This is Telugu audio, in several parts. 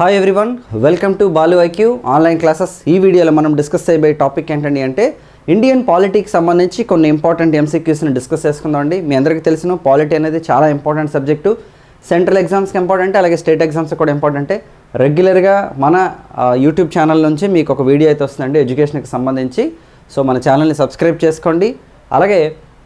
Hi everyone welcome to Balu IQ online classes ఈ వీడియోలో మనం డిస్కస్ చేయబోయే టాపిక్ ఏంటండి అంటే ఇండియన్ పాలిటీకి సంబంధించి కొన్ని ఇంపార్టెంట్ ఎంసీక్యూస్ని డిస్కస్ చేసుకుందాం అండి. మీ అందరికీ తెలిసిన పాలిటీ అనేది చాలా ఇంపార్టెంట్ సబ్జెక్టు సెంట్రల్ ఎగ్జామ్స్కి ఇంపార్టెంట్ అలాగే స్టేట్ ఎగ్జామ్స్ కూడా ఇంపార్టెంటే రెగ్యులర్గా మన యూట్యూబ్ ఛానల్ నుంచి మీకు ఒక వీడియో అయితే వస్తుందండి ఎడ్యుకేషన్కి సంబంధించి. సో మన ఛానల్ని సబ్స్క్రైబ్ చేసుకోండి. అలాగే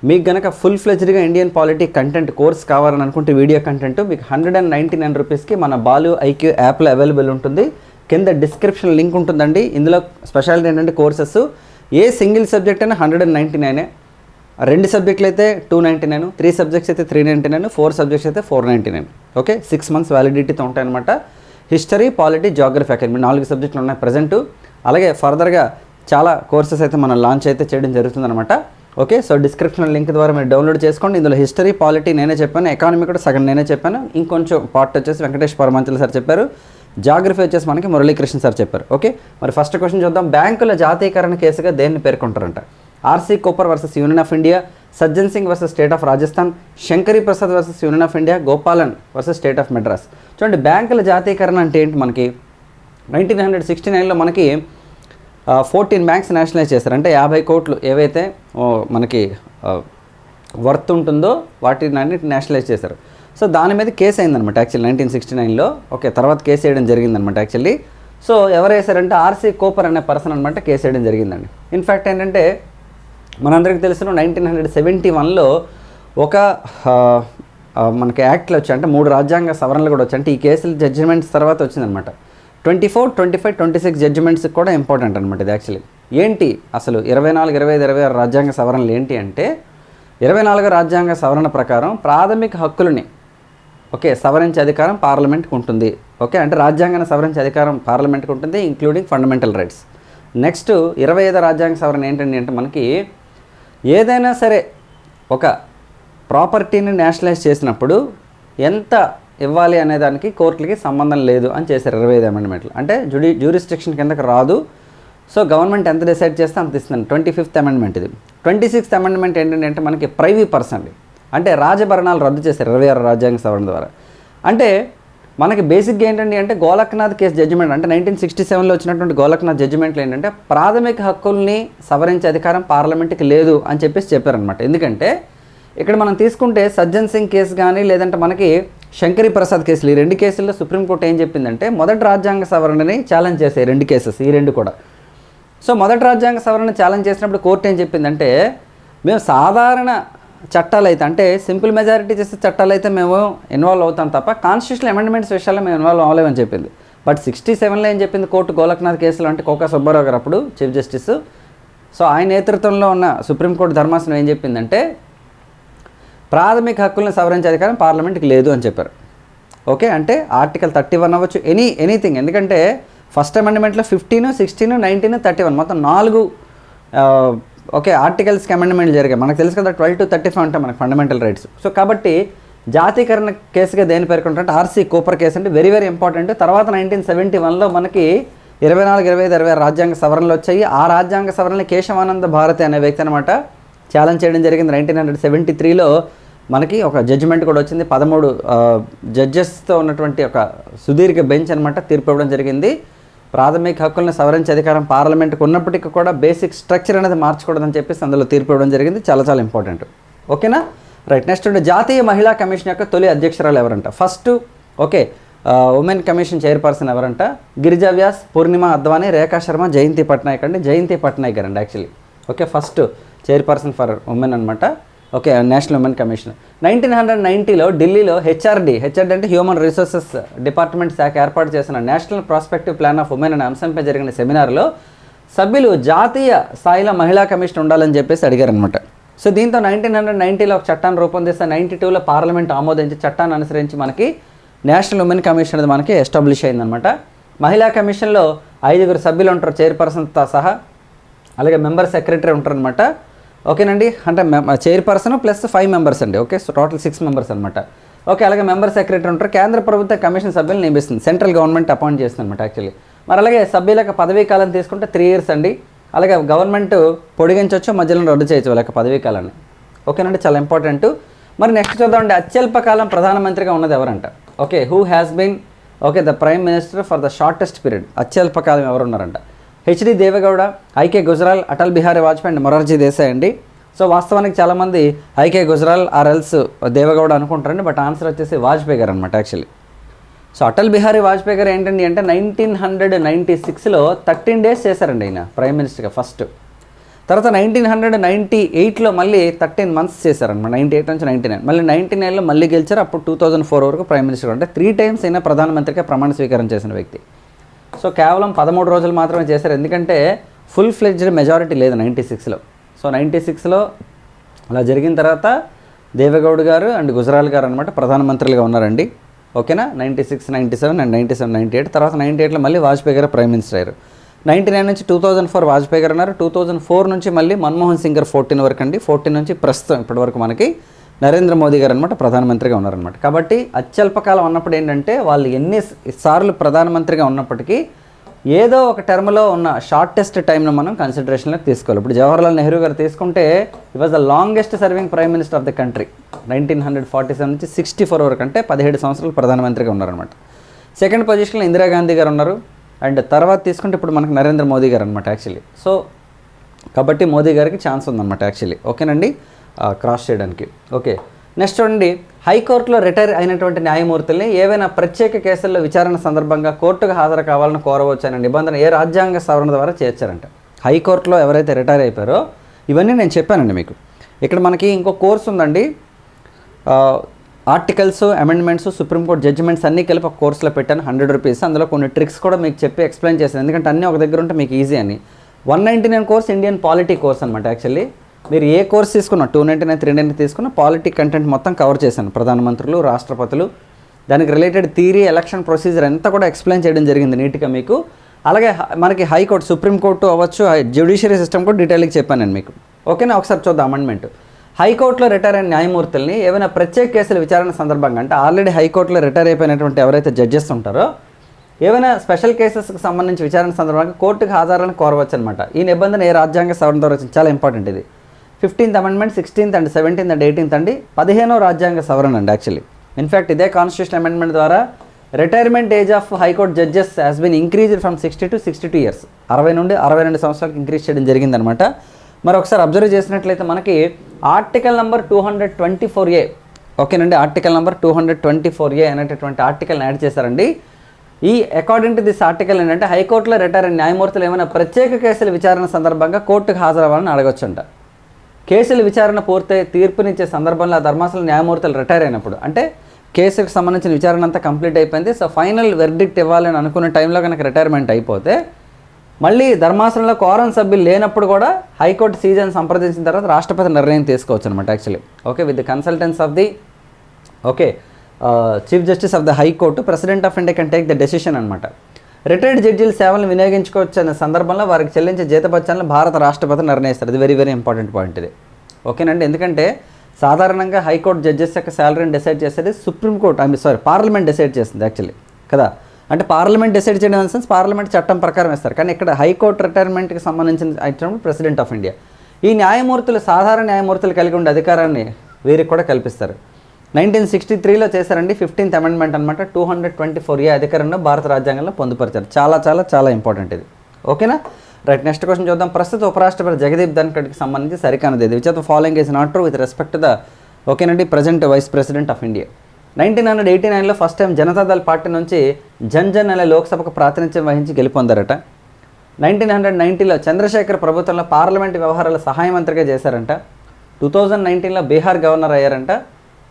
మీకు గనక ఫుల్ ఫ్లెజ్డ్గా ఇండియన్ పాలిటీ కంటెంట్ కోర్స్ కావాలని అనుకుంటే వీడియో కంటెంట్ మీకు హండ్రెడ్ అండ్ నైంటీ నైన్ రూపీస్కి మన బాలు ఐక్యూ యాప్లో అవైలబుల్ ఉంటుంది. కింద డిస్క్రిప్షన్ లింక్ ఉంటుందండి. ఇందులో స్పెషాలిటీ ఏంటంటే కోర్సెస్ ఏ సింగిల్ సబ్జెక్ట్ అయినా హండ్రెడ్ అండ్ నైంటీ నైనే రెండు సబ్జెక్టులు అయితే two ninety nine three subjects అయితే three ninety nine four subjects అయితే four ninety nine okay six months వ్యాలిడిటీతో ఉంటాయన్నమాట. హిస్టరీ పాలిటీ జాగ్రఫీ అకాడమీ నాలుగు సబ్జెక్టులు ఉన్నాయి ప్రజెంట్ అలాగే ఫర్దర్గా చాలా కోర్సెస్ అయితే మనం లాంచ్ అయితే చేయడం జరుగుతుందన్నమాట. ఓకే సో డిస్క్రిప్షన్ లింక్ ద్వారా మీరు డౌన్లోడ్ చేసుకోండి. ఇందులో హిస్టరీ పాలిటీ నేనే చెప్పాను ఎకానమీ కూడా సగం నేనే చెప్పాను. ఇంకొంచెం పార్ట్ వచ్చేసి వెంకటేష్ పరమంచల్ సార్ చెప్పారు. జాగ్రఫీ వచ్చేసి మనకి మురళీకృష్ణ సార్ చెప్పారు. ఓకే మరి ఫస్ట్ క్వశ్చన్ చూద్దాం. బ్యాంకుల జాతీయకరణ కేసుగా దేన్ని పేర్కొంటారంట? RC Cooper versus Union of India Sajjan Singh versus State of Rajasthan Shankari Prasad versus Union of India Gopalan versus State of Madras చూడండి బ్యాంకుల జాతీయకరణ అంటే ఏంటి మనకి? నైన్టీన్ హండ్రెడ్ సిక్స్టీ నైన్లో మనకి ఫోర్టీన్ బ్యాంక్స్ నేషనలైజ్ చేశారు. అంటే యాభై కోట్లు ఏవైతే మనకి వర్త్ ఉంటుందో వాటిని అన్నిటి నేషనలైజ్ చేశారు. సో దాని మీద కేసు అయిందనమాట యాక్చువల్లీ నైన్టీన్ సిక్స్టీ నైన్లో ఓకే తర్వాత కేసు వేయడం జరిగిందనమాట యాక్చువల్లీ సో ఎవరు వేశారంటే ఆర్సీ కోపర్ అనే పర్సన్ అనమాట కేసు వేయడం జరిగిందండి. ఇన్ఫ్యాక్ట్ ఏంటంటే మనందరికీ తెలిసిన నైన్టీన్ హండ్రెడ్ సెవెంటీ వన్లో ఒక మనకి యాక్ట్లు వచ్చాయి. అంటే మూడు రాజ్యాంగ సవరణలు కూడా వచ్చాయి. అంటే ఈ కేసులు జడ్జిమెంట్స్ తర్వాత వచ్చిందనమాట twenty four twenty five twenty six judgements కూడా ఇంపార్టెంట్ అనమాట ఇది యాక్చువల్లీ ఏంటి? అసలు ఇరవై నాలుగు ఇరవై ఐదు ఇరవై ఆరు రాజ్యాంగ సవరణలు ఏంటి అంటే ఇరవై నాలుగు రాజ్యాంగ సవరణ ప్రకారం ప్రాథమిక హక్కులని ఓకే సవరించే అధికారం పార్లమెంట్కి ఉంటుంది. ఓకే అంటే రాజ్యాంగాన్ని సవరించే అధికారం పార్లమెంట్కి ఉంటుంది ఇంక్లూడింగ్ ఫండమెంటల్ రైట్స్ నెక్స్ట్ ఇరవై ఐదు రాజ్యాంగ సవరణ ఏంటండి అంటే మనకి ఏదైనా సరే ఒక ప్రాపర్టీని నేషనలైజ్ చేసినప్పుడు ఎంత ఇవ్వాలి అనే దానికి కోర్టులకి సంబంధం లేదు అని చేశారు ఇరవై ఐదు అమెండ్మెంట్లు అంటే జుడి జ్యూరిస్టిక్షన్ కిందకి రాదు. సో గవర్నమెంట్ ఎంత డిసైడ్ చేస్తే అంత ఇస్తుంది ట్వంటీ ఫిఫ్త్ అమెండ్మెంట్ ఇది. ట్వంటీ సిక్స్త్ అమెండ్మెంట్ ఏంటంటే మనకి ప్రైవీ పర్సన్ అంటే రాజభరణాలు రద్దు చేశారు ఇరవై ఆరు రాజ్యాంగ సవరణ ద్వారా. అంటే మనకి బేసిక్గా ఏంటంటే అంటే గోలక్నాథ్ కేసు జడ్జిమెంట్ అంటే నైన్టీన్ సిక్స్టీ సెవెన్లో వచ్చినటువంటి గోలక్నాథ్ జడ్జిమెంట్లు ఏంటంటే ప్రాథమిక హక్కుల్ని సవరించే అధికారం పార్లమెంట్కి లేదు అని చెప్పేసి చెప్పారనమాట ఎందుకంటే ఇక్కడ మనం తీసుకుంటే సజ్జన్ సింగ్ కేసు కానీ లేదంటే మనకి శంకరి ప్రసాద్ కేసులు. ఈ రెండు కేసుల్లో సుప్రీంకోర్టు ఏం చెప్పిందంటే మొదటి రాజ్యాంగ సవరణని ఛాలెంజ్ చేశాయి రెండు కేసెస్ ఈ రెండు కూడా. సో మొదటి రాజ్యాంగ సవరణ ఛాలెంజ్ చేసినప్పుడు కోర్టు ఏం చెప్పిందంటే మేము సాధారణ చట్టాలు అయితే అంటే సింపుల్ మెజారిటీ చేసే చట్టాలు అయితే మేము ఇన్వాల్వ్ అవుతాం తప్ప కాన్స్టిట్యూషన్ అమెండ్మెంట్స్ విషయాల్లో మేము ఇన్వాల్వ్ అవ్వలేమని చెప్పింది. బట్ సిక్స్టీ సెవెన్లో ఏం చెప్పింది కోర్టు? గోలక్నాథ్ కేసులో అంటే కోకా సుబ్బారావు గారు అప్పుడు చీఫ్ జస్టిస్ సో ఆయన నేతృత్వంలో ఉన్న సుప్రీంకోర్టు ధర్మాసనం ఏం చెప్పిందంటే ప్రాథమిక హక్కులను సవరించే అధికారం పార్లమెంట్కి లేదు అని చెప్పారు. ఓకే అంటే ఆర్టికల్ థర్టీ వన్ అవ్వచ్చు ఎనీ ఎనీథింగ్. ఎందుకంటే first అమెండ్మెంట్లో fifteen sixteen nineteen thirty one మొత్తం నాలుగు ఓకే ఆర్టికల్స్కి అమెండ్మెంట్లు జరిగాయి. మనకు తెలుసు కదా ట్వెల్వ్ టు థర్టీ ఫైవ్ ఉంటాయి మనకు ఫండమెంటల్ రైట్స్ సో కాబట్టి జాతీకరణ కేసుగా దేని పేర్కొంటారంటే ఆర్సీ కూపర్ కేసు అంటే వెరీ వెరీ ఇంపార్టెంట్ తర్వాత నైన్టీన్ సెవెంటీ వన్లో మనకి ఇరవై నాలుగు ఇరవై ఐదు ఇరవై ఆరు రాజ్యాంగ సవరణలు వచ్చాయి. ఆ రాజ్యాంగ సవరణలు కేశవానంద భారతి అనే వ్యక్తి అనమాట ఛాలెంజ్ చేయడం జరిగింది నైన్టీన్ హండ్రెడ్ సెవెంటీ త్రీలో మనకి ఒక జడ్జిమెంట్ కూడా వచ్చింది. పదమూడు జడ్జెస్తో ఉన్నటువంటి ఒక సుదీర్ఘ బెంచ్ అనమాట తీర్పు ఇవ్వడం జరిగింది. ప్రాథమిక హక్కులను సవరించే అధికారం పార్లమెంట్కి ఉన్నప్పటికీ కూడా బేసిక్ స్ట్రక్చర్ అనేది మార్చకూడదని చెప్పేసి అందులో తీర్పు ఇవ్వడం జరిగింది. చాలా చాలా ఇంపార్టెంట్ ఓకేనా? రైట్ నెక్స్ట్ జాతీయ మహిళా కమిషన్ యొక్క తొలి అధ్యక్షురాలు ఎవరంట? First okay women commission chairperson ఎవరంట? గిరిజా వ్యాస్ పూర్ణిమ అద్వానీ రేఖా శర్మ జయంతి పట్నాయక్ అండి. జయంతి పట్నాయక్ గారు అండి actually okay first chairperson for women అనమాట okay national women commission nineteen hundred నైంటీలో ఢిల్లీలో హెచ్ఆర్డి హెచ్ఆర్డి అంటే హ్యూమన్ రిసోర్సెస్ డిపార్ట్మెంట్ శాఖ ఏర్పాటు చేసిన national prospective plan of women అనే అంశంపై జరిగిన సెమినార్లో సభ్యులు జాతీయ స్థాయిలో మహిళా కమిషన్ ఉండాలని చెప్పేసి అడిగారనమాట సో దీంతో నైన్టీన్ హండ్రెడ్ నైంటీలో ఒక చట్టాన్ని రూపొందిస్తే నైంటీ టూలో పార్లమెంట్ ఆమోదించి చట్టాన్ని అనుసరించి మనకి నేషనల్ ఉమెన్ కమిషన్ అనేది మనకి ఎస్టాబ్లిష్ అయిందనమాట మహిళా కమిషన్లో ఐదుగురు సభ్యులు ఉంటారు చైర్పర్సన్తో సహా అలాగే మెంబర్ సెక్రటరీ ఉంటారనమాట ఓకేనండి? అంటే చైర్పర్సన్ ప్లస్ ఫైవ్ మెంబర్స్ అండి. Okay? So total six members అనమాట ఓకే అలాగే మెంబర్ సెక్రటరీ ఉంటారు. కేంద్ర ప్రభుత్వ కమిషన్ సభ్యులు నియమిస్తుంది. సెంట్రల్ గవర్నమెంట్ అపాయింట్ చేస్తుంది అనమాట యాక్చువల్లీ మరి అలాగే సభ్యులకు పదవీ కాలం తీసుకుంటే త్రీ ఇయర్స్ అండి. అలాగే గవర్నమెంట్ పొడిగించవచ్చు మధ్యలో రద్దు చేయొచ్చు వాళ్ళకి పదవీ కాలాన్ని. ఓకేనండి? చాలా ఇంపార్టెంట్ మరి నెక్స్ట్ చూద్దామండి. అత్యల్ప కాలం ప్రధానమంత్రిగా ఉన్నది ఎవరంట? Okay who has been okay the prime minister for the shortest period అత్యల్పకాలం ఎవరు ఉన్నారంట HD Deve Gowda IK Gujral Atal Bihari Vajpayee and Morarji Desai అండి సో వాస్తవానికి చాలామంది ఐకే గుజరాల్ ఆర్ ఎల్స్ అనుకుంటారండి బట్ ఆన్సర్ వచ్చేసి వాజ్పేయి గారు అనమాట యాక్చువల్లీ సో అటల్ బిహారీ వాజ్పేయి గారు ఏంటండి అంటే నైన్టీన్ హండ్రెడ్ నైంటీ సిక్స్లో థర్టీన్ డేస్ చేశారండి ఆయన ప్రైమ్ మినిస్టర్గా ఫస్ట్ తర్వాత నైన్టీన్ హండ్రెడ్ నైంటీ ఎయిట్లో మళ్ళీ థర్టీన్ మంత్స్ చేశారనమాట నైంటీ ఎయిట్ నుంచి నైంటీ నైన్ మళ్ళీ నైంటీ నైన్లో మళ్ళీ గెలిచారు అప్పుడు టూ థౌజండ్ ఫోర్ వరకు ప్రైమ్ మినిస్టర్ అంటే త్రీ టైమ్స్ అయినా ప్రధానమంత్రిగా ప్రమాణ స్వీకారం చేసిన వ్యక్తి. సో కేవలం పదమూడు రోజులు మాత్రమే చేశారు. ఎందుకంటే ఫుల్ ఫ్లెడ్జ్డ్ మెజారిటీ లేదు నైంటీ సిక్స్లో సో నైంటీ సిక్స్లో అలా జరిగిన తర్వాత దేవేగౌడ్ గారు అండ్ గుజరాల్ గారు అనమాట ప్రధానమంత్రులుగా ఉన్నారండి. ఓకేనా? Ninety six ninety seven and ninety seven ninety eight తర్వాత నైంటీ ఎయిట్లో మళ్ళీ వాజ్పేయి గారు ప్రైమ్ మినిస్టర్ అయ్యారు. నైంటీ నైన్ నుంచి టూ థౌజండ్ ఫోర్ వాజ్పేయి గారు ఉన్నారు టూ థౌజండ్ ఫోర్ నుంచి మళ్ళీ మన్మోహన్ సింగ్ గారు ఫోర్టీన్ వరకు అండి. ఫోర్టీన్ నుంచి ప్రస్తుతం ఇప్పటి వరకు మనకి నరేంద్ర మోదీ గారు అనమాట ప్రధానమంత్రిగా ఉన్నారనమాట కాబట్టి అత్యల్పకాలం ఉన్నప్పుడు ఏంటంటే వాళ్ళు ఎన్ని సార్లు ప్రధానమంత్రిగా ఉన్నప్పటికీ ఏదో ఒక టర్మ్లో ఉన్న షార్టెస్ట్ టైంను మనం కన్సిడరేషన్లోకి తీసుకోవాలి. ఇప్పుడు జవహర్లాల్ నెహ్రూ గారు తీసుకుంటే he was the longest serving prime minister of the country nineteen hundred forty seven నుంచి సిక్స్టీ ఫోర్ వరకు అంటే పదిహేడు సంవత్సరాలు ప్రధానమంత్రిగా ఉన్నారనమాట సెకండ్ పొజిషన్లో ఇందిరాగాంధీ గారు ఉన్నారు. అండ్ తర్వాత తీసుకుంటే ఇప్పుడు మనకు నరేంద్ర మోదీ గారు అనమాట యాక్చువల్లీ సో కాబట్టి మోదీ గారికి ఛాన్స్ ఉందన్నమాట యాక్చువల్లీ ఓకేనండి? క్రాస్ చేయడానికి. ఓకే నెక్స్ట్ చూడండి. హైకోర్టులో రిటైర్ అయినటువంటి న్యాయమూర్తుల్ని ఏవైనా ప్రత్యేక కేసుల్లో విచారణ సందర్భంగా కోర్టుకు హాజరు కావాలని కోరవచ్చు అనే నిబంధన ఏ రాజ్యాంగ సవరణ ద్వారా చేర్చారంట. హైకోర్టులో ఎవరైతే రిటైర్ అయిపోయారో ఇవన్నీ నేను చెప్పానండి మీకు. ఇక్కడ మనకి ఇంకో కోర్స్ ఉందండి. ఆర్టికల్స్ అమెండ్మెంట్స్ సుప్రీంకోర్టు జడ్జిమెంట్స్ అన్నీ కలిపి ఒక కోర్సులో పెట్టాను హండ్రెడ్ రూపీస్ అందులో కొన్ని ట్రిక్స్ కూడా మీకు చెప్పి ఎక్స్ప్లెయిన్ చేశాను. ఎందుకంటే అన్నీ ఒక దగ్గర ఉంటే మీకు ఈజీ అని. One ninety nine course Indian polity course అనమాట యాక్చువల్లీ మీరు ఏ కోర్స్ తీసుకున్నా two ninety nine three ninety తీసుకున్న పాలిటిక్ కంటెంట్ మొత్తం కవర్ చేశాను. ప్రధానమంత్రులు రాష్ట్రపతులు. దానికి రిలేటెడ్ థీరీ ఎలక్షన్ ప్రొసీజర్ అంతా కూడా ఎక్స్ప్లెయిన్ చేయడం జరిగింది నీట్గా మీకు. అలాగే మనకి హైకోర్టు సుప్రీంకోర్టు అవ్వచ్చు జ్యుడిషియరీ సిస్టమ్ కూడా డీటెయిల్గా చెప్పాను నేను మీకు. ఓకేనా ఒకసారి చూద్దాం అమెండ్మెంట్ హైకోర్టులో రిటైర్ అయిన న్యాయమూర్తుల్ని ఏమైనా ప్రత్యేక కేసుల విచారణ సందర్భంగా అంటే ఆల్రెడీ హైకోర్టులో రిటైర్ అయిపోయినటువంటి ఎవరైతే జడ్జెస్ ఉంటారో ఏమైనా స్పెషల్ కేసెస్కి సంబంధించి విచారణ సందర్భంగా కోర్టుకు హాజరాలను కోరవచ్చు అనమాట ఈ నిబంధన ఏ రాజ్యాంగ సవరణ ద్వారా వచ్చింది? చాలా ఇంపార్టెంట్ ఇది. Fifteenth amendment sixteenth and seventeenth and eighteenth అండి. పదిహేనో రాజ్యాంగ సవరణ అండి యాక్చువల్లీ ఇన్ఫ్యాక్ట్ ఇదే కాన్స్టిట్యూషన్ అమెండ్మెంట్ ద్వారా retirement age of high court judges has been increased from sixty to sixty two years అరవై నుండి అరవై రెండు సంవత్సరాలకు ఇంక్రీజ్ చేయడం జరిగిందనమాట మరి ఒకసారి అబ్జర్వ్ చేసినట్లయితే మనకి article number two hundred twenty four A ఓకేనండి? Article number two hundred twenty four A అనేటటువంటి ఆర్టికల్ని యాడ్ చేశారండి. ఈ అకార్డింగ్ టు దిస్ ఆర్టికల్ ఏంటంటే హైకోర్టులో రిటైర్ అయిన న్యాయమూర్తులు ఏమైనా ప్రత్యేక కేసుల విచారణ సందర్భంగా కోర్టుకు హాజరవ్వాలని అడగొచ్చంట. కేసుల విచారణ పూర్తయి తీర్పునిచ్చే సందర్భంలో ధర్మాసన ధర్మాసనం న్యాయమూర్తులు రిటైర్ అయినప్పుడు అంటే కేసుకు సంబంధించిన విచారణ అంతా కంప్లీట్ అయిపోయింది. సో ఫైనల్ వెర్డిక్ట్ ఇవ్వాలని అనుకున్న టైంలో కనుక రిటైర్మెంట్ అయిపోతే మళ్ళీ ధర్మాసనంలో కోరం సభ్యులు లేనప్పుడు కూడా హైకోర్టు సీజన్ సంప్రదించిన తర్వాత రాష్ట్రపతి నిర్ణయం తీసుకోవచ్చు అనమాట actually okay with the consultants of the okay chief justice of the high court president of India can take the decision అనమాట రిటైర్డ్ జడ్జీల సేవలను వినియోగించుకోవచ్చన్న సందర్భంలో వారికి చెల్లించే జీతపత్యాలను భారత రాష్ట్రపతి నిర్ణయిస్తారు. ఇది వెరీ వెరీ ఇంపార్టెంట్ పాయింట్ ఇది. ఓకేనండి ఎందుకంటే సాధారణంగా హైకోర్టు జడ్జెస్ యొక్క శాలరీని డిసైడ్ చేసేది supreme court I mean sorry parliament decide చేస్తుంది యాక్చువల్లీ కదా? అంటే పార్లమెంట్ డిసైడ్ చేయడం ఇన్ సెన్స్ పార్లమెంట్ చట్టం ప్రకారం ఇస్తారు కానీ ఇక్కడ హైకోర్టు రిటైర్మెంట్కి సంబంధించిన ఐటమ్ ప్రెసిడెంట్ ఆఫ్ ఇండియా ఈ న్యాయమూర్తులు సాధారణ న్యాయమూర్తులు కలిగి ఉండే అధికారాన్ని వీరికి కూడా కల్పిస్తారు. నైన్టీన్ సిక్స్టీ త్రీలో చేశారండి ఫిఫ్టీన్త్ అమెండ్మెంట్ అనమాట two hundred twenty four A అధికారంలో భారత రాజ్యాంగంలో పొందుపరిచారు. చాలా చాలా చాలా ఇంపార్టెంట్ ఇది. ఓకేనా? రైట్ నెక్స్ట్ క్వశ్చన్ చూద్దాం. ప్రస్తుత ఉపరాష్ట్రపతి జగదీప్ ధన్కడ్కి సంబంధించి సరికానది ఇది which of following is not true with respect the ఓకేనండి present vice president of India nineteen hundred eighty నైన్లో ఫస్ట్ టైం జనతాదళ్ పార్టీ నుంచి జన్ జన్ అనే లోక్సభకు ప్రాతినిధ్యం వహించి గెలుపొందారట. నైన్టీన్ హండ్రెడ్ నైంటీలో చంద్రశేఖర్ ప్రభుత్వంలో పార్లమెంట్ వ్యవహారాల సహాయ మంత్రిగా చేశారంట. టూ థౌజండ్ నైన్టీన్లో బీహార్ గవర్నర్ అయ్యారంట.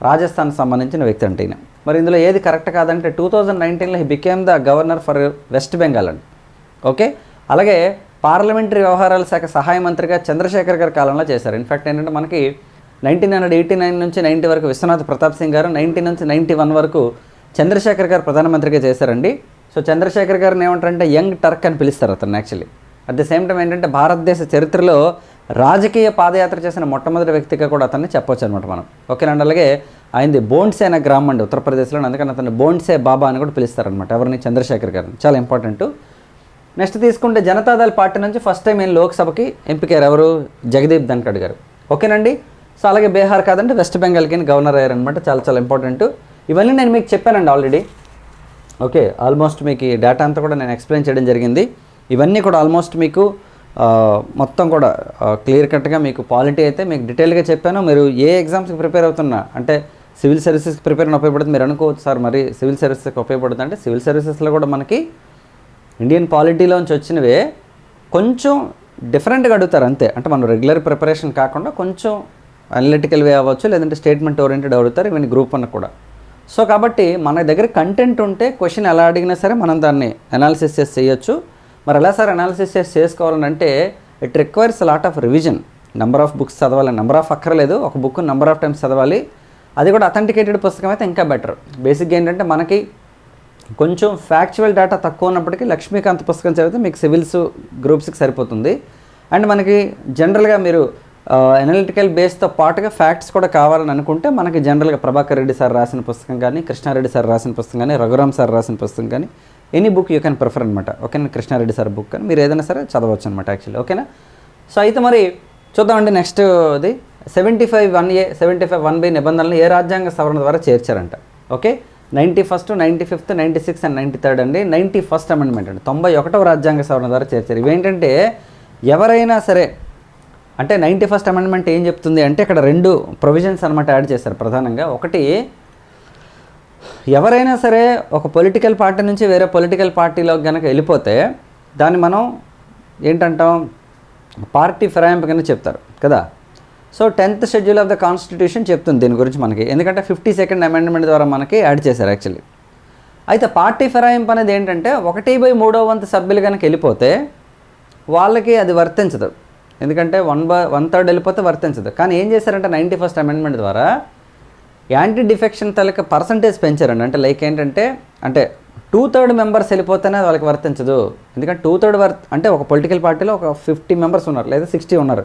రాజస్థాన్ సంబంధించిన వ్యక్తి అంటే ఈయన. మరి ఇందులో ఏది కరెక్ట్ కాదంటే టూ థౌజండ్ నైన్టీన్లో he became the governor for West Bengal అండి ఓకే? అలాగే పార్లమెంటరీ వ్యవహారాల శాఖ సహాయ మంత్రిగా చంద్రశేఖర్ గారి కాలంలో చేశారు. ఇన్ఫ్యాక్ట్ ఏంటంటే మనకి నైన్టీన్ హండ్రెడ్ ఎయిటీ నైన్ నుంచి నైంటీ వరకు విశ్వనాథ్ ప్రతాప్ సింగ్ గారు నైన్టీ నుంచి నైంటీ వన్ వరకు చంద్రశేఖర్ గారు ప్రధానమంత్రిగా చేశారండి. సో చంద్రశేఖర్ గారిని ఏమంటారంటే యంగ్ టర్క్ అని పిలుస్తారు అతను actually at the same time ఏంటంటే భారతదేశ చరిత్రలో రాజకీయ పాదయాత్ర చేసిన మొట్టమొదటి వ్యక్తిగా కూడా అతన్ని చెప్పొచ్చు అనమాట మనం. ఓకేనండి అలాగే ఆయనది బోన్సే అనే గ్రామం అండి ఉత్తరప్రదేశ్లో. అందుకని అతను బోన్సే బాబా అని కూడా పిలుస్తారనమాట ఎవరిని? చంద్రశేఖర్ గారిని. చాలా ఇంపార్టెంట్. నెక్స్ట్ తీసుకుంటే జనతాదళ పార్టీ నుంచి ఫస్ట్ టైం నేను లోక్సభకి ఎంపికారు ఎవరు? జగదీప్ ధన్కడ్ గారు. ఓకేనండి సో అలాగే బీహార్ కాదంటే వెస్ట్ బెంగాల్కి గవర్నర్ అయ్యారనమాట చాలా చాలా ఇంపార్టెంట్. ఇవన్నీ నేను మీకు చెప్పానండి ఆల్రెడీ. ఓకే ఆల్మోస్ట్ మీకు ఈ డేటా అంతా కూడా నేను ఎక్స్ప్లెయిన్ చేయడం జరిగింది. ఇవన్నీ కూడా ఆల్మోస్ట్ మీకు మొత్తం కూడా క్లియర్ కట్గా మీకు పాలిటీ అయితే మీకు డీటెయిల్గా చెప్పాను. మీరు ఏ ఎగ్జామ్స్కి ప్రిపేర్ అవుతున్నా అంటే సివిల్ సర్వీసెస్కి ప్రిపేర్ అని ఉపయోగపడుతుంది మీరు అనుకోవచ్చు సార్ మరి సివిల్ సర్వీసెస్కి ఉపయోగపడుతుంది అంటే సివిల్ సర్వీసెస్లో కూడా మనకి ఇండియన్ పాలిటీలోంచి వచ్చినవే కొంచెం డిఫరెంట్గా అడుగుతారు అంతే. అంటే మనం రెగ్యులర్ ప్రిపరేషన్ కాకుండా కొంచెం అనలిటికల్ వే అవ్వచ్చు లేదంటే స్టేట్మెంట్ ఓరియంటెడ్ అడుగుతారు ఇవన్నీ గ్రూప్ వన్ కూడా. సో కాబట్టి మన దగ్గర కంటెంట్ ఉంటే క్వశ్చన్ ఎలా అడిగినా సరే మనం దాన్ని అనాలిసిస్ చేసి చేయొచ్చు. మరి ఎలా సార్ అనాలిసిస్ చేసి చేసుకోవాలని అంటే it requires lot of revision number of books చదవాలి. నెంబర్ ఆఫ్ అక్కర్లేదు. ఒక బుక్ నెంబర్ ఆఫ్ టైమ్స్ చదవాలి. అది కూడా అథెంటికేటెడ్ పుస్తకం అయితే ఇంకా బెటర్ బేసిక్గా ఏంటంటే మనకి కొంచెం ఫ్యాక్చువల్ డేటా తక్కువ ఉన్నప్పటికీ లక్ష్మీకాంత్ పుస్తకం చదివితే మీకు సివిల్స్ గ్రూప్స్కి సరిపోతుంది. అండ్ మనకి జనరల్గా మీరు ఎనలిటికల్ బేస్తో పాటుగా ఫ్యాక్ట్స్ కూడా కావాలని అనుకుంటే మనకి జనరల్గా ప్రభాకర్ రెడ్డి సార్ రాసిన పుస్తకం కానీ కృష్ణారెడ్డి సార్ రాసిన పుస్తకం కానీ రఘురామ్ సార్ రాసిన పుస్తకం కానీ any book you can prefer అనమాట ఓకేనా? కృష్ణారెడ్డి సార్ బుక్ అని. మీరు ఏదైనా సరే చదవచ్చు అనమాట యాక్చువల్లీ ఓకేనా? సో అయితే మరి చూద్దామండి నెక్స్ట్ అది seventy five one A seventy five one by నిబంధనలు ఏ రాజ్యాంగ సవరణ ద్వారా చేర్చారంట. Okay? Ninety first ninety fifth ninety six and. Ninety third అండి. నైంటీ ఫస్ట్ అమెండ్మెంట్ అండి తొంభై ఒకటవ రాజ్యాంగ సవరణ ద్వారా చేర్చారు. ఇవేంటంటే ఎవరైనా సరే అంటే నైంటీ ఫస్ట్ అమెండ్మెంట్ ఏం చెప్తుంది అంటే ఇక్కడ రెండు ప్రొవిజన్స్ అనమాట యాడ్ చేశారు ప్రధానంగా. ఒకటి ఎవరైనా సరే ఒక పొలిటికల్ పార్టీ నుంచి వేరే పొలిటికల్ పార్టీలోకి కనుక వెళ్ళిపోతే దాన్ని మనం ఏంటంటాం? పార్టీ ఫిరాయింపు కింద చెప్తారు కదా? So tenth schedule of the constitution చెప్తుంది దీని గురించి మనకి. ఎందుకంటే ఫిఫ్టీ సెకండ్ అమెండ్మెంట్ ద్వారా మనకి యాడ్ చేశారు యాక్చువల్లీ అయితే పార్టీ ఫిరాయింపు అనేది ఏంటంటే ఒకటి బై మూడో వంతు సభ్యులు కనుక వెళ్ళిపోతే వాళ్ళకి అది వర్తించదు. ఎందుకంటే వన్ బై వన్ థర్డ్ వెళ్ళిపోతే వర్తించదు. కానీ ఏం చేశారంటే నైంటీ ఫస్ట్ అమెండ్మెంట్ ద్వారా యాంటీ డిఫెక్షన్ తాలూకా పర్సంటేజ్ పెంచారండి. అంటే లైక్ ఏంటంటే అంటే టూ థర్డ్ మెంబర్స్ వెళ్ళిపోతేనే వాళ్ళకి వర్తించదు. ఎందుకంటే టూ థర్డ్ వర్త్ అంటే ఒక పొలిటికల్ పార్టీలో ఒక ఫిఫ్టీ మెంబర్స్ ఉన్నారు లేదా సిక్స్టీ ఉన్నారు.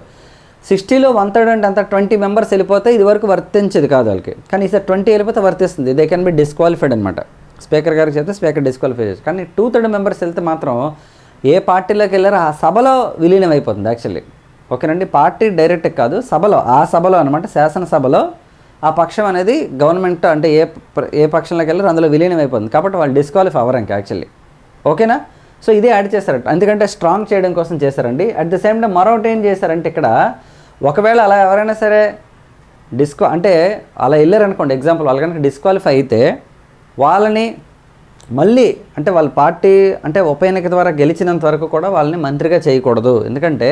సిక్స్టీలో వన్ థర్డ్ అంటే అంత ట్వంటీ మెంబర్స్ వెళ్ళిపోతే ఇది వరకు వర్తించేది కాదు వాళ్ళకి. కానీ ఈసారి ట్వంటీ వెళ్ళిపోతే వర్తిస్తుంది. దే కెన్ బి డిస్క్వాలిఫైడ్ అనమాట స్పీకర్ గారికి చెప్తే స్పీకర్ డిస్క్వాలిఫై చేసి కానీ టూ థర్డ్ మెంబర్స్ వెళ్తే మాత్రం ఏ పార్టీలోకి వెళ్ళారో ఆ సభలో విలీనం అయిపోతుంది యాక్చువల్లీ ఓకేనండి? పార్టీ డైరెక్ట్ కాదు సభలో ఆ సభలో అనమాట శాసనసభలో ఆ పక్షం అనేది గవర్నమెంట్ అంటే ఏ ఏ పక్షంలోకి వెళ్ళారు అందులో విలీనం అయిపోతుంది. కాబట్టి వాళ్ళు డిస్క్వాలిఫై అవ్వరు ఇంకా యాక్చువల్లీ ఓకేనా? సో ఇదే యాడ్ చేశారట. ఎందుకంటే స్ట్రాంగ్ చేయడం కోసం చేశారండి. అట్ ద సేమ్ టైం మరొకటి ఏం చేశారంటే ఇక్కడ ఒకవేళ అలా ఎవరైనా సరే డిస్క్వా అంటే అలా వెళ్ళారనుకోండి ఎగ్జాంపుల్ వాళ్ళు కనుక డిస్క్వాలిఫై అయితే వాళ్ళని మళ్ళీ అంటే వాళ్ళ పార్టీ అంటే ఉప ఎన్నిక ద్వారా గెలిచినంత వరకు కూడా వాళ్ళని మంత్రిగా చేయకూడదు. ఎందుకంటే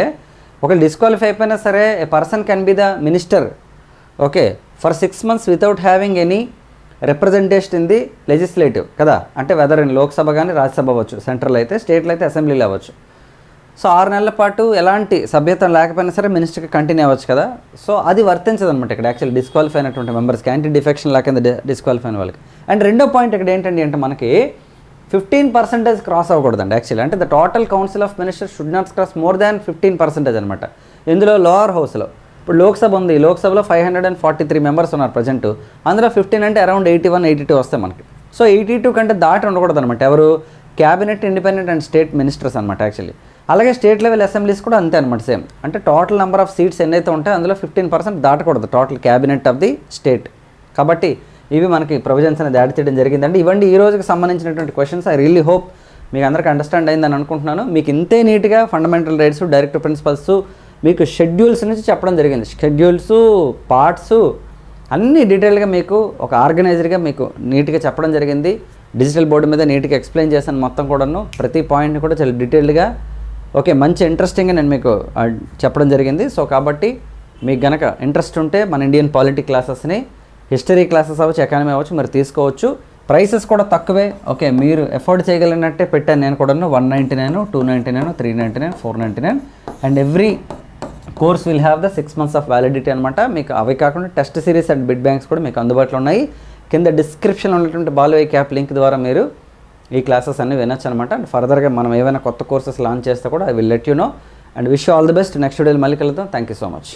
ఒక డిస్క్వాలిఫై అయిపోయినా సరే a person can be the minister okay. For six months without having any representation in the legislative కదా? అంటే వెదర్ ఇన్ లోక్సభ కానీ రాజ్యసభ అవ్వచ్చు సెంట్రల్ అయితే స్టేట్లో అయితే అసెంబ్లీలో అవ్వచ్చు. సో ఆరు నెలల పాటు ఎలాంటి సభ్యత్వం లేకపోయినా సరే మినిస్టర్కి కంటిన్యూ అవ్వచ్చు కదా? సో అది వర్తించదు అనమాట ఇక్కడ యాక్చువల్ డిస్క్వాలిఫై అయినటువంటి మెంబర్స్కి యాంటీ డిఫెక్షన్ లేకుండా డిస్క్వాలిఫై అయిన వాళ్ళకి. అండ్ రెండో పాయింట్ ఇక్కడ ఏంటండి అంటే మనకి ఫిఫ్టీన్ పర్సెంటేజ్ క్రాస్ అవ్వకూడదండి యాక్చువల్లీ అంటే the total council of ministers should not cross more than fifteen percentage అనమాట ఇందులో లోవర్ హౌస్లో ఇప్పుడు లోక్సభ ఉంది. లోక్సభలో five hundred and forty three members ఉన్నారు ప్రజెంట్. అందులో ఫిఫ్టీన్ అంటే around eighty one eighty two వస్తాయి మనకి. సో ఎయిటీ టూ కంటే దాటి ఉండకూడదు అనమాట ఎవరు cabinet independent and state ministers అనమాట యాక్చువల్లీ. అలాగే స్టేట్ లెవెల్ అసెంబ్లీస్ కూడా అంతే అనమాట సేమ్. అంటే టోటల్ నెంబర్ ఆఫ్ సీట్స్ ఎన్నైతే ఉంటాయో అందులో fifteen percent దాటకూడదు. Total cabinet of the state. కాబట్టి ఇవి మనకి ప్రొవిజన్స్ అనేది యాడ్ చేయడం జరిగిందండి. ఇవ్వండి ఈ రోజుకి సంబంధించినటువంటి క్వశ్చన్స్ ఐ రియల్లీ హోప్ మీకు అందరికీ అండర్స్టాండ్ అయిందని అనుకుంటున్నాను. మీకు ఇంతే నీట్గా ఫండమెంటల్ రైట్స్ డైరెక్ట్ ప్రిన్సిపల్స్ మీకు షెడ్యూల్స్ నుంచి చెప్పడం జరిగింది. షెడ్యూల్స్ పార్ట్స్ అన్ని డీటెయిల్గా మీకు ఒక ఆర్గనైజర్గా మీకు నీట్గా చెప్పడం జరిగింది. డిజిటల్ బోర్డు మీద నీట్గా ఎక్స్ప్లెయిన్ చేశాను మొత్తం కూడాను. ప్రతి పాయింట్ని కూడా చాలా డీటెయిల్డ్గా ఓకే మంచి ఇంట్రెస్టింగ్గా నేను మీకు చెప్పడం జరిగింది. సో కాబట్టి మీకు గనక ఇంట్రెస్ట్ ఉంటే మన ఇండియన్ పాలిటీ క్లాసెస్ని హిస్టరీ క్లాసెస్ అవ్వచ్చు ఎకానమీ అవ్వచ్చు మీరు తీసుకోవచ్చు. ప్రైసెస్ కూడా తక్కువే. ఓకే మీరు ఎఫోర్డ్ చేయగలిగినట్టే పెట్టాను నేను కూడా one ninety nine two ninety nine three ninety nine four ninety nine and every course will have the six months of validity అనమాట మీకు అవి కాకుండా test series and bid banks కూడా మీకు అందుబాటులో ఉన్నాయి. కింద డిస్క్రిప్షన్లో ఉన్నటువంటి బాలవే క్యాప్ లింక్ ద్వారా మీరు ఈ క్లాసెస్ అన్ని వినొచ్చు అనమాట అండ్ ఫర్దర్గా మనం ఏమైనా కొత్త కోర్సెస్ లాంచ్ చేస్తే కూడా I will let you know. And wish all the best. Next వీడియోలో మళ్ళీ కలుద్దాం. Thank you so much.